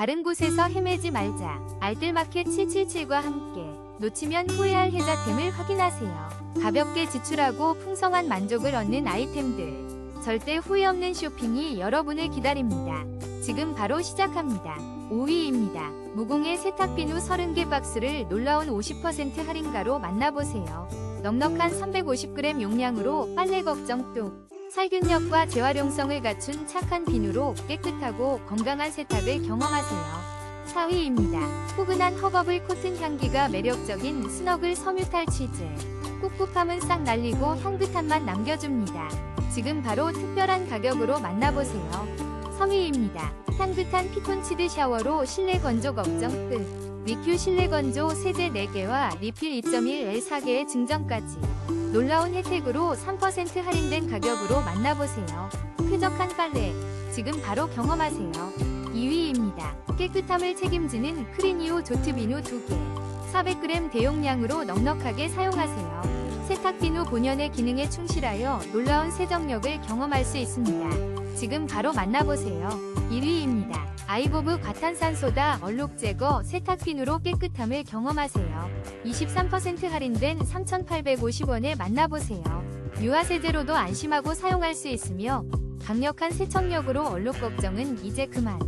다른 곳에서 헤매지 말자. 알뜰마켓 777과 함께 놓치면 후회할 혜자템을 확인하세요. 가볍게 지출하고 풍성한 만족을 얻는 아이템들. 절대 후회 없는 쇼핑이 여러분을 기다립니다. 지금 바로 시작합니다. 5위입니다. 무공의 세탁비누 30개 박스를 놀라운 50% 할인가로 만나보세요. 넉넉한 350g 용량으로 빨래 걱정 뚝. 살균력과 재활용성을 갖춘 착한 비누로 깨끗하고 건강한 세탁을 경험하세요. 4위입니다. 포근한 허버블 코튼 향기가 매력적인 스너글 섬유탈 치즈. 꿉꿉함은 싹 날리고 향긋함만 남겨줍니다. 지금 바로 특별한 가격으로 만나보세요. 3위입니다. 향긋한 피톤치드 샤워로 실내 건조 걱정 끝. 리큐 실내 건조 세제 4개와 리필 2.1L 4개의 증정까지. 놀라운 혜택으로 3% 할인된 가격으로 만나보세요. 쾌적한 빨래. 지금 바로 경험하세요. 2위입니다. 깨끗함을 책임지는 크리니오 조트비누 2개. 400g 대용량으로 넉넉하게 사용하세요. 세탁비누 본연의 기능에 충실하여 놀라운 세정력을 경험할 수 있습니다. 지금 바로 만나보세요. 1위입니다. 아이보브 과탄산소다 얼룩 제거 세탁비누로 깨끗함을 경험하세요. 23% 할인된 3,850원에 만나보세요. 유화세제로도 안심하고 사용할 수 있으며 강력한 세척력으로 얼룩 걱정은 이제 그만.